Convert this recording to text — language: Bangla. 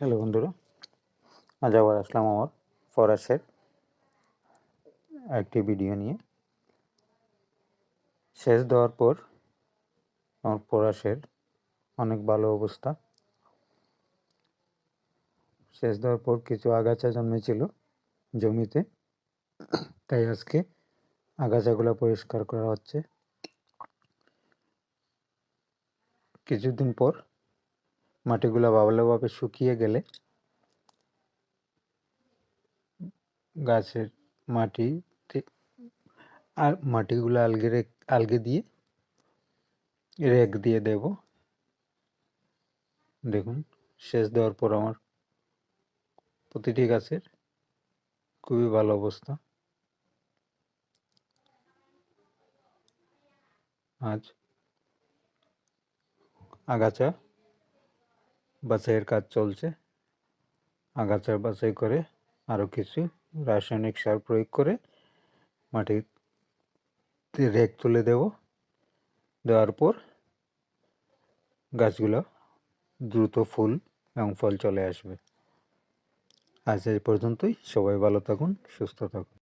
হ্যালো বন্ধুরা, আজ আবার আসলাম আমার ফরাসের একটি ভিডিও নিয়ে। শেষ দেওয়ার পর আমার পরাশের অনেক ভালো অবস্থা। শেষ দেওয়ার পর কিছু আগাছা জন্মেছিল জমিতে, তাই আজকে আগাছাগুলো পরিষ্কার করা হচ্ছে। কিছুদিন পর মাটিগুলো ভালোভাবে শুকিয়ে গেলে গাছের মাটি আর মাটিগুলো আলগে আলগে দিয়ে রেক দিয়ে দেব। দেখুন, সেচ দেওয়ার পর আমার প্রতিটি গাছের খুবই ভালো অবস্থা। আজ আগাছা বাছাইয়ের কাজ চলছে। আগাছা বাছাই করে আরও কিছু রাসায়নিক সার প্রয়োগ করে মাটিতে রেক তুলে দেব। দেওয়ার পর গাছগুলো দ্রুত ফুল এবং ফল চলে আসবে। আজ এই পর্যন্তই। সবাই ভালো থাকুন, সুস্থ থাকুন।